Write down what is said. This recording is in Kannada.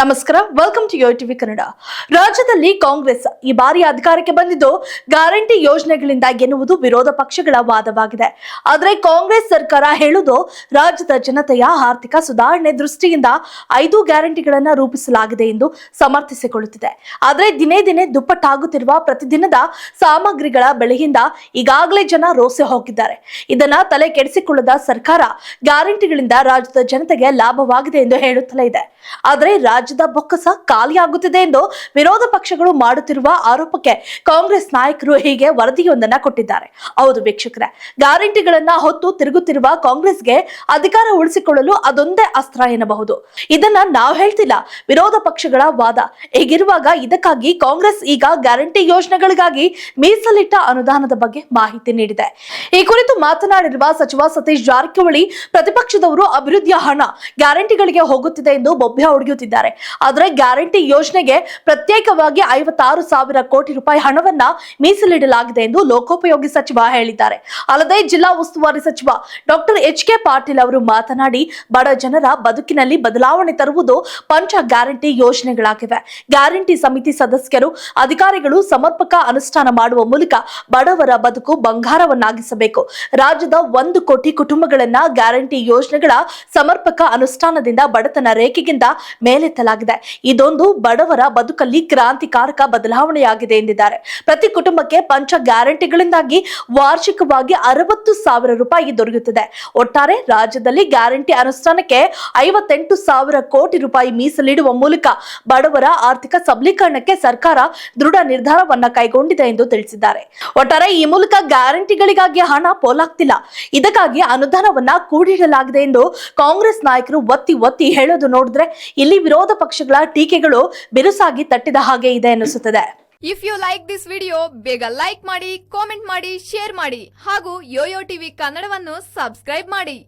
ನಮಸ್ಕಾರ welcome to Yo TV Kannada ರಾಜ್ಯದಲ್ಲಿ ಕಾಂಗ್ರೆಸ್ ಈ ಬಾರಿ ಅಧಿಕಾರಕ್ಕೆ ಬಂದಿದ್ದು ಗ್ಯಾರಂಟಿ ಯೋಜನೆಗಳಿಂದ ಎನ್ನುವುದು ವಿರೋಧ ಪಕ್ಷಗಳ ವಾದವಾಗಿದೆ. ಆದರೆ ಕಾಂಗ್ರೆಸ್ ಸರ್ಕಾರ ಹೇಳುವುದು ರಾಜ್ಯದ ಜನತೆಯ ಆರ್ಥಿಕ ಸುಧಾರಣೆ ದೃಷ್ಟಿಯಿಂದ ಐದು ಗ್ಯಾರಂಟಿಗಳನ್ನು ರೂಪಿಸಲಾಗಿದೆ ಎಂದು ಸಮರ್ಥಿಸಿಕೊಳ್ಳುತ್ತಿದೆ. ಆದರೆ ದಿನೇ ದಿನೇ ದುಪ್ಪಟ್ಟಾಗುತ್ತಿರುವ ಪ್ರತಿದಿನದ ಸಾಮಗ್ರಿಗಳ ಬೆಲೆಯಿಂದ ಈಗಾಗಲೇ ಜನ ರೋಸೆ ಹೋಗಿದ್ದಾರೆ. ಇದನ್ನ ತಲೆ ಕೆಡಿಸಿಕೊಳ್ಳದ ಸರ್ಕಾರ ಗ್ಯಾರಂಟಿಗಳಿಂದ ರಾಜ್ಯದ ಜನತೆಗೆ ಲಾಭವಾಗಿದೆ ಎಂದು ಹೇಳುತ್ತಲೇ ಇದೆ. ಆದರೆ ರಾಜ್ಯದ ಬೊಕ್ಕಸ ಖಾಲಿಯಾಗುತ್ತಿದೆ ಎಂದು ವಿರೋಧ ಪಕ್ಷಗಳು ಮಾಡುತ್ತಿರುವ ಆರೋಪಕ್ಕೆ ಕಾಂಗ್ರೆಸ್ ನಾಯಕರು ಹೀಗೆ ವರದಿಯೊಂದನ್ನ ಕೊಟ್ಟಿದ್ದಾರೆ. ಹೌದು ವೀಕ್ಷಕರೇ, ಗ್ಯಾರಂಟಿಗಳನ್ನ ಹೊತ್ತು ತಿರುಗುತ್ತಿರುವ ಕಾಂಗ್ರೆಸ್ಗೆ ಅಧಿಕಾರ ಉಳಿಸಿಕೊಳ್ಳಲು ಅದೊಂದೇ ಅಸ್ತ್ರ ಎನ್ನಬಹುದು. ಇದನ್ನ ನಾವು ಹೇಳ್ತಿಲ್ಲ, ವಿರೋಧ ಪಕ್ಷಗಳ ವಾದ. ಹೀಗಿರುವಾಗ ಇದಕ್ಕಾಗಿ ಕಾಂಗ್ರೆಸ್ ಈಗ ಗ್ಯಾರಂಟಿ ಯೋಜನೆಗಳಿಗಾಗಿ ಮೀಸಲಿಟ್ಟ ಅನುದಾನದ ಬಗ್ಗೆ ಮಾಹಿತಿ ನೀಡಿದೆ. ಈ ಕುರಿತು ಮಾತನಾಡಿರುವ ಸಚಿವ ಸತೀಶ್ ಜಾರಕಿಹೊಳಿ, ಪ್ರತಿಪಕ್ಷದವರು ಅಭಿವೃದ್ಧಿಯ ಹಣ ಗ್ಯಾರಂಟಿಗಳಿಗೆ ಹೋಗುತ್ತಿದೆ ಎಂದು ಬೊಬ್ಬೆ ಹೊಡೆಯುತ್ತಿದ್ದಾರೆ. ಆದರೆ ಗ್ಯಾರಂಟಿ ಯೋಜನೆಗೆ ಪ್ರತ್ಯೇಕವಾಗಿ ಐವತ್ತಾರು ಸಾವಿರ ಕೋಟಿ ರೂಪಾಯಿ ಹಣವನ್ನ ಮೀಸಲಿಡಲಾಗಿದೆ ಎಂದು ಲೋಕೋಪಯೋಗಿ ಸಚಿವ ಹೇಳಿದ್ದಾರೆ. ಅಲ್ಲದೆ ಜಿಲ್ಲಾ ಉಸ್ತುವಾರಿ ಸಚಿವ ಡಾಕ್ಟರ್ ಎಚ್ ಕೆ ಪಾಟೀಲ್ ಅವರು ಮಾತನಾಡಿ, ಬಡ ಜನರ ಬದುಕಿನಲ್ಲಿ ಬದಲಾವಣೆ ತರುವುದು ಪಂಚ ಗ್ಯಾರಂಟಿ ಯೋಜನೆಗಳಾಗಿವೆ. ಗ್ಯಾರಂಟಿ ಸಮಿತಿ ಸದಸ್ಯರು, ಅಧಿಕಾರಿಗಳು ಸಮರ್ಪಕ ಅನುಷ್ಠಾನ ಮಾಡುವ ಮೂಲಕ ಬಡವರ ಬದುಕು ಬಂಗಾರವನ್ನಾಗಿಸಬೇಕು. ರಾಜ್ಯದ ಒಂದು ಕೋಟಿ ಕುಟುಂಬಗಳನ್ನ ಗ್ಯಾರಂಟಿ ಯೋಜನೆಗಳ ಸಮರ್ಪಕ ಅನುಷ್ಠಾನದಿಂದ ಬಡತನ ರೇಖೆಗಿಂತ ಮೇಲೆತ್ತಲಾಗಿದೆ. ಇದೊಂದು ಬಡವರ ಬದುಕಲ್ಲಿ ಕ್ರಾಂತಿಕಾರಕ ಬದಲಾವಣೆಯಾಗಿದೆ ಎಂದಿದ್ದಾರೆ. ಪ್ರತಿ ಕುಟುಂಬಕ್ಕೆ ಪಂಚ ಗ್ಯಾರಂಟಿಗಳಿಂದಾಗಿ ವಾರ್ಷಿಕವಾಗಿ ಅರವತ್ತು ಸಾವಿರ ರೂಪಾಯಿ ದೊರೆಯುತ್ತದೆ. ಒಟ್ಟಾರೆ ರಾಜ್ಯದಲ್ಲಿ ಗ್ಯಾರಂಟಿ ಅನುಷ್ಠಾನಕ್ಕೆ ಐವತ್ತೆಂಟು ಸಾವಿರ ಕೋಟಿ ರೂಪಾಯಿ ಮೀಸಲಿಡುವ ಮೂಲಕ ಬಡವರ ಆರ್ಥಿಕ ಸಬಲೀಕರಣಕ್ಕೆ ಸರ್ಕಾರ ದೃಢ ನಿರ್ಧಾರವನ್ನ ಕೈಗೊಂಡಿದೆ ಎಂದು ತಿಳಿಸಿದ್ದಾರೆ. ಒಟ್ಟಾರೆ ಈ ಮೂಲಕ ಗ್ಯಾರಂಟಿಗಳಿಗಾಗಿ ಹಣ ಪೋಲಾಗ್ತಿಲ್ಲ. ಇದಕ್ಕಾಗಿ ಅನುದಾನವನ್ನ ಕೂಡಿಡಲಾಗಿದೆ ಎಂದು ಕಾಂಗ್ರೆಸ್ ನಾಯಕರು ಒತ್ತಿ ಒತ್ತಿ ಹೇಳೋದು ನೋಡಿದ್ರೆ ಇಲ್ಲಿ ವಿರೋಧ ಪಕ್ಷಗಳ ಟೀಕೆಗಳು ಬಿರುಸಾಗಿ ತಟ್ಟಿದ ಹಾಗೆ ಇದೆ ಎನಿಸುತ್ತದೆ if you like this video ಬೇಗ ಲೈಕ್ ಮಾಡಿ ಕಾಮೆಂಟ್ ಮಾಡಿ ಶೇರ್ ಮಾಡಿ ಹಾಗೂ ಯೋಯೋ ಟಿವಿ ಕನ್ನಡವನ್ನು ಸಬ್ಸ್ಕ್ರೈಬ್ ಮಾಡಿ.